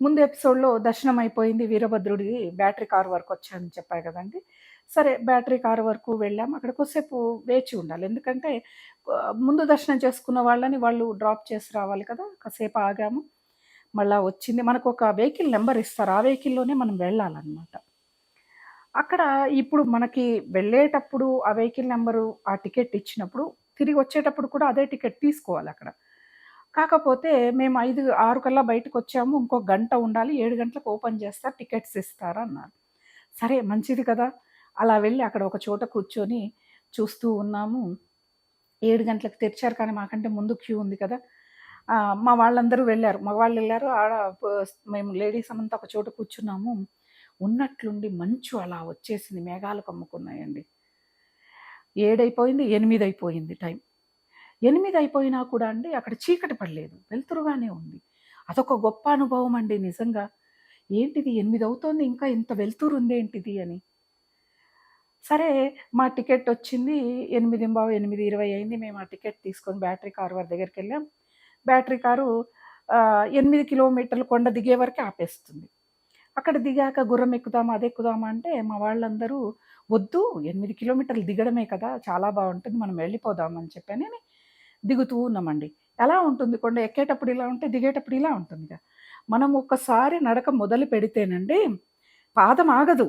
ముందు ఎపిసోడ్‌లో దర్శనం అయిపోయింది. వీరభద్రుడి బ్యాటరీ కార్ వరకు వచ్చానని చెప్పారు కదండీ! సరే బ్యాటరీ కార్ వరకు వెళ్ళాము. అక్కడ కొద్దిసేపు వేచి ఉండాలి. ఎందుకంటే ముందు దర్శనం చేసుకున్న వాళ్ళని వాళ్ళు డ్రాప్ చేసి రావాలి కదా! కాసేపు ఆగాము. మళ్ళా వచ్చింది. మనకు ఒక వెహికల్ నెంబర్ ఇస్తారు. ఆ వెహికల్‌లోనే మనం వెళ్ళాలన్నమాట అక్కడ ఇప్పుడు మనకి వెళ్ళేటప్పుడు ఆ వెహికల్ నెంబరు ఆ టికెట్ ఇచ్చినప్పుడు, తిరిగి వచ్చేటప్పుడు కూడా అదే టికెట్ తీసుకోవాలి అక్కడ కాకపోతే మేము 5, 6 కల్లా బయటకొచ్చాము. ఇంకో గంట ఉండాలి. ఏడు గంటలకు ఓపెన్ చేస్తారు. టికెట్స్ ఇస్తారు అన్నారు. సరే మంచిది కదా! అలా వెళ్ళి అక్కడ ఒక చోట కూర్చొని చూస్తూ ఉన్నాము. ఏడు గంటలకు తెరిచారు కానీ మాకంటే ముందు క్యూ ఉంది కదా! మా వాళ్ళందరూ వెళ్ళారు మగవాళ్ళు వెళ్ళారు ఆడ మేము లేడీస్ అంతా ఒక చోట కూర్చున్నాము. ఉన్నట్లుండి మంచు అలా వచ్చేసింది. మేఘాలు కమ్ముకున్నాయండి. ఏడైపోయింది ఎనిమిది అయిపోయింది టైం. ఎనిమిది అయిపోయినా కూడా అండి అక్కడ చీకటి పడలేదు. వెలుతురుగానే ఉంది. అదొక గొప్ప అనుభవం అండి నిజంగా. ఏంటిది ఎనిమిది అవుతోంది ఇంకా ఇంత వెలుతురు ఉందేంటిది అని. సరే మా టికెట్ వచ్చింది. 8:15, 8:20 అయింది. మేము ఆ టికెట్ తీసుకొని బ్యాటరీ కారు వారి దగ్గరికెళ్ళాం. బ్యాటరీ కారు ఎనిమిది కిలోమీటర్లు కొండ దిగే వరకే ఆపేస్తుంది. అక్కడ దిగాక గుర్రం ఎక్కుదామా, అదెక్కుదామా అంటే మా వాళ్ళందరూ వద్దు ఎనిమిది కిలోమీటర్లు దిగడమే కదా! చాలా బాగుంటుంది మనం వెళ్ళిపోదాం అని చెప్పానని దిగుతూ ఉన్నామండి. ఎలా ఉంటుంది కొండ ఎక్కేటప్పుడు ఇలా ఉంటే, దిగేటప్పుడు ఇలా ఉంటుందిగా. మనం ఒక్కసారి నడక మొదలు పెడితేనండి పాదం ఆగదు.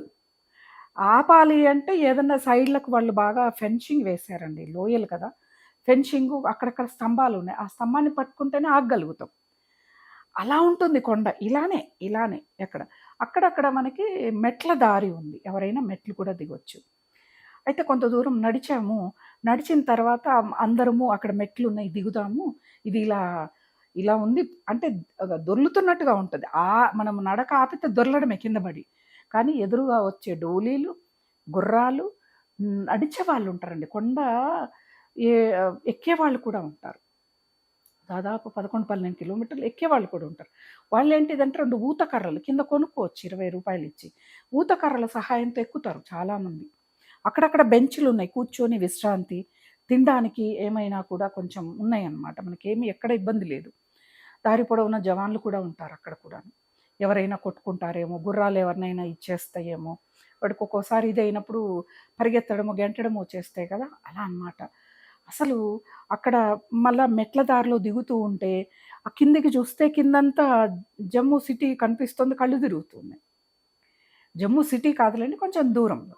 ఆపాలి అంటే ఏదన్నా సైడ్‌లకు వాళ్ళు బాగా ఫెన్షింగ్ వేశారండి. లోయలు కదా! ఫెన్షింగు అక్కడక్కడ స్తంభాలు ఉన్నాయి ఆ స్తంభాన్ని పట్టుకుంటేనే ఆగగలుగుతాం. అలా ఉంటుంది కొండ. ఇలానే, ఇలానే ఎక్కడ. అక్కడక్కడ మనకి మెట్ల దారి ఉంది. ఎవరైనా మెట్లు కూడా దిగొచ్చు. అయితే కొంత దూరం నడిచాము. నడిచిన తర్వాత అందరము అక్కడ మెట్లు ఉన్నాయి దిగుదాము. ఇది ఇలా, ఇలా ఉంది అంటే దొర్లుతున్నట్టుగా ఉంటుంది ఆ మనం నడక ఆపితే దొర్లడమే కింద పడి. కానీ ఎదురుగా వచ్చే డోలీలు, గుర్రాలు, అడిచే వాళ్ళు ఉంటారండి కొండ ఏ ఎక్కేవాళ్ళు కూడా ఉంటారు. దాదాపు 11, 12 కిలోమీటర్లు ఎక్కేవాళ్ళు కూడా ఉంటారు. వాళ్ళేంటిదంటే 2 ఊత కర్రలు కింద కొనుక్కోవచ్చు ఇరవై రూపాయలు ఇచ్చి. ఊత కర్రల సహాయంతో ఎక్కుతారు చాలామంది. అక్కడక్కడ బెంచులున్నాయి. కూర్చొని విశ్రాంతి, తినడానికి ఏమైనా కూడా కొంచెం ఉన్నాయన్నమాట. మనకేమి ఎక్కడ ఇబ్బంది లేదు. దారి పొడవున జవాన్లు కూడా ఉంటారు అక్కడ కూడా ఎవరైనా కొట్టుకుంటారేమో, గుర్రాలు ఎవరినైనా ఇచ్చేస్తాయేమో, వాడికి ఒక్కోసారి ఇదైనప్పుడు పరిగెత్తడమో, గెంటడమో చేస్తాయి కదా! అలా అన్నమాట. అసలు అక్కడ మళ్ళా మెట్ల దారిలో దిగుతూ ఉంటే, ఆ కిందికి చూస్తే కిందంతా జమ్మూ సిటీ కనిపిస్తుంది. కళ్ళు తిరుగుతున్నాయి. జమ్మూ సిటీ కాదులేండి కొంచెం దూరంలో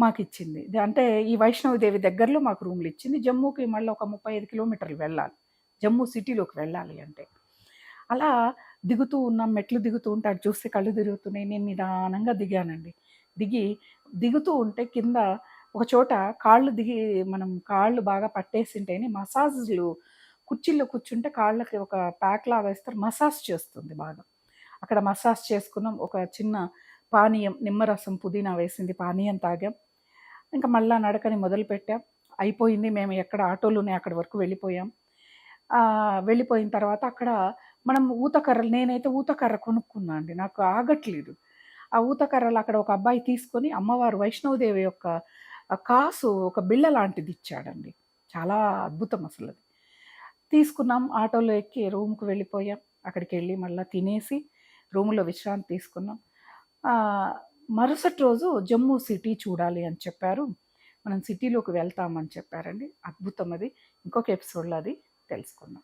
మాకు ఇచ్చింది అంటే ఈ వైష్ణవిదేవి దగ్గరలో మాకు రూములిచ్చింది. జమ్మూకి మళ్ళీ ఒక 35 కిలోమీటర్లు వెళ్ళాలి. జమ్మూ సిటీలోకి వెళ్ళాలి అంటే. అలా దిగుతూ ఉన్నాం. మెట్లు దిగుతూ ఉంటే అటు చూస్తే కళ్ళు తిరుగుతున్నాయి. నేను నిదానంగా దిగానండి. దిగి దిగుతూ ఉంటే కింద ఒక చోట కాళ్ళు దిగి మనం కాళ్ళు బాగా పట్టేసింటేనే మసాజ్‌లు కుర్చీల్లో కూర్చుంటే కాళ్ళకి ఒక ప్యాక్లా వేస్తారు. మసాజ్ చేస్తుంది బాగా. అక్కడ మసాజ్ చేసుకున్నాం. ఒక చిన్న పానీయం నిమ్మరసం, పుదీనా వేసింది పానీయం తాగాం. ఇంకా మళ్ళా నడకని మొదలుపెట్టాం. అయిపోయింది. మేము ఎక్కడ ఆటోలోనే అక్కడి వరకు వెళ్ళిపోయాం. వెళ్ళిపోయిన తర్వాత అక్కడ మనం ఊత కర్రలు నేనైతే ఊత కర్ర కొనుక్కున్నా అండి. నాకు ఆగట్లేదు. ఆ ఊత కర్రలు అక్కడ ఒక అబ్బాయి తీసుకొని అమ్మవారు వైష్ణవదేవి యొక్క కాసు ఒక బిళ్ళ లాంటిది ఇచ్చాడండి. చాలా అద్భుతం అసలు అది తీసుకున్నాం. ఆటోలో ఎక్కి రూమ్‌కి వెళ్ళిపోయాం. అక్కడికెళ్ళి మళ్ళీ తినేసి రూమ్‌లో విశ్రాంతి తీసుకున్నాం. మరుసటి రోజు జమ్మూ సిటీ చూడాలి అని చెప్పారు. మనం సిటీలోకి వెళ్తామని చెప్పారండి. అద్భుతం అది. ఇంకొక ఎపిసోడ్‌లో అది తెలుసుకుందాం.